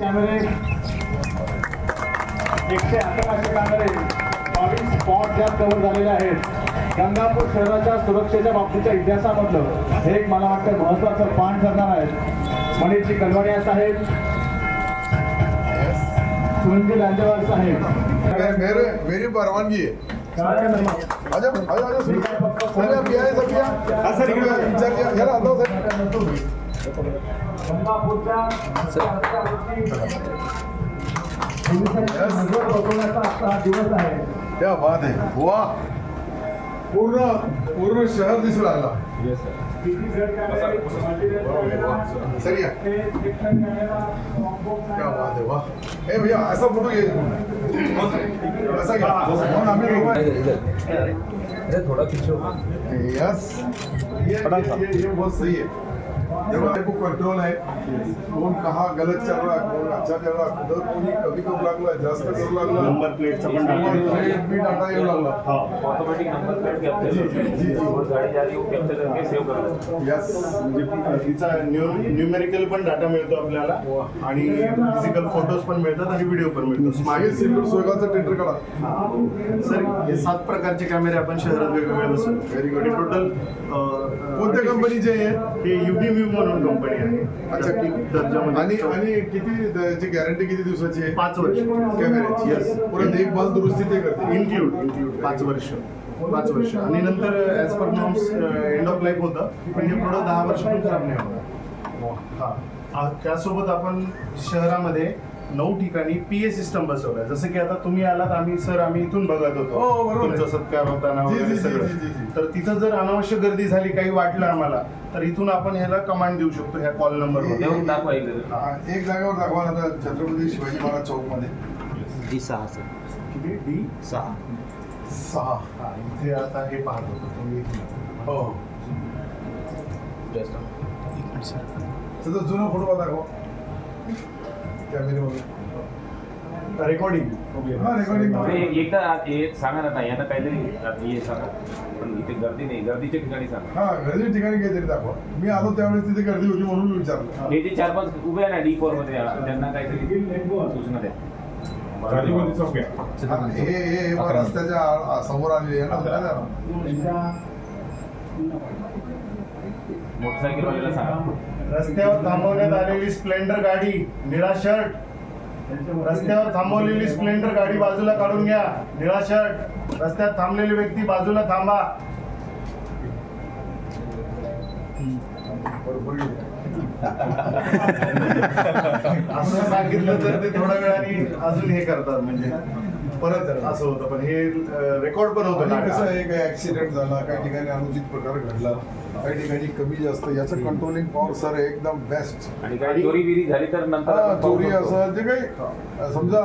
कॅमेरे. एकशे अकराशे कॅमेरे. बावीस स्पॉट ज्यात कव्हर झालेले आहेत. गंगापूर शहराच्या सुरक्षेच्या बाबतीच्या इतिहासामधलं हे एक मला वाटतं महत्वाचं पान ठरणार आहे. मणिजी कलवाडिया साहेब. सुनील लांजेवार साहेब. मेरे परवानगी है। आजा क्या दिवस आहे बात है? वाह पूर्ण पूर्ण शहर दिसू लागला. किती गड कॅमेरे, मल्टीरेट कॅमेरा, सर या ते सेक्शन कॅमेरा, कॉम्बो क्या. बात है वाह। ए भैया ऐसा फोटो घे. ऐसा घ्या म्हणून आम्ही लोक अरे थोड़ा हो यस ये ये बहुत सही है। जब आपको कंट्रोल है कौन कहाँ गलत चल रहा है कौन अच्छा चल रहा है उधर कोणी कमी करू लागला जास्त करू लागला. नंबर प्लेटचा पण नंबर डाटा प्लेट भी डाटा येऊ लागला. ऑटोमेटिक नंबर प्लेट कैप्चर जी, जी, जी, जी। और गाड़ी जा रही वो कैप्चर करके सेव कर देता यस म्हणजे तिचा न्यूमेरिकल पण डाटा मिळतो आपल्याला. आणि फिजिकल फोटोज पण मिळतात आणि व्हिडिओ पण मिळतो मागे सिल्वर सोयगाचं टेंडर काढा. सर हे सात प्रकारचे कॅमेरे आपण शहरात वेगवेगळे बसवतो. Very good. टोटल कोणत्या कंपनीचे हे? युनिव्ह्यू म्हणून कंपनी आहे. अच्छा जागतिक आणि दर्जामध्ये. आणि किती त्याची गॅरंटी किती दिवसाची आहे? पाच वर्ष. कॅमेऱ्याची Yes. पुढे देखभाल दुरुस्ती ते करते. इन्क्लूड इन्क्लूड पाच वर्ष. पाच वर्ष. आणि नंतर as per norms end of life होतं. पण हे प्रोडक्ट दहा वर्ष पण खराब नाही होणार हा. आ- त्यासोबत आपण शहरामध्ये नऊ ठिकाणी पी ए सिस्टम बसवलाय. जसं की आता तुम्ही आलात आम्ही सर आम्ही इथून बघत हो, होतो बरोबर आहे. तुमचा सत्कार होताना वगैरे सगळं. जी, जी, जी. तर तिथं जर अनावश्यक गर्दी झाली काही वाटलं आम्हाला तर इथून आपण ह्याला कमांड देऊ शकतो ह्या कॉल नंबरवर देऊन दाखवा एक हा, एक जागेवर दाखवा ना आता छत्रपती शिवाजी महाराज चौकमध्ये डी सहा सर. किती? डी? सहा. सहा. हा इथे आता हे पाहत होतो तुम्ही हो. हो. त्याचा जुना फोटो दाखवा. रेकॉर्डिंग हा रेकॉर्डिंग नाही, एकदा हे सांगा ना यांना काहीतरी हे सांगा. पण इथे गर्दी नाही गर्दीच्या ठिकाणी सांगा. हा गर्दी ठिकाणी काहीतरी दाखवा. मी आलो त्यावेळेस तिथे गर्दी होती म्हणून विचारलं. हे जे चार पाच उभे आहे ना डी फोरमध्ये त्यांना काहीतरी सूचना द्या. हा, हे रस्त्याच्या समोर आलेली आहे ना दादा. मोटरसायकल वाल्याला सांगा रस्त्यावर थांबवण्यात आलेली स्प्लेंडर गाडी निळा शर्ट रस्त्यावर थांबवलेली स्प्लेंडर गाडी बाजूला काढून घ्या निळा शर्ट रस्त्यात थांबलेली व्यक्ती बाजूला थांबा. असं सांगितलं तर ते थोड्या वेळाने अजून हे करतात म्हणजे परत असं होतं पण हे रेकॉर्ड पण होतं कसं. आहे काही ऍक्सिडेंट झाला काही ठिकाणी अनुचित प्रकार घडला काही ठिकाणी कमी जास्त याचं कंट्रोलिंग पॉवर सर एकदम बेस्ट आणि काही चोरी बिरी झाली तर नंतर चोरी. असं जे काही समजा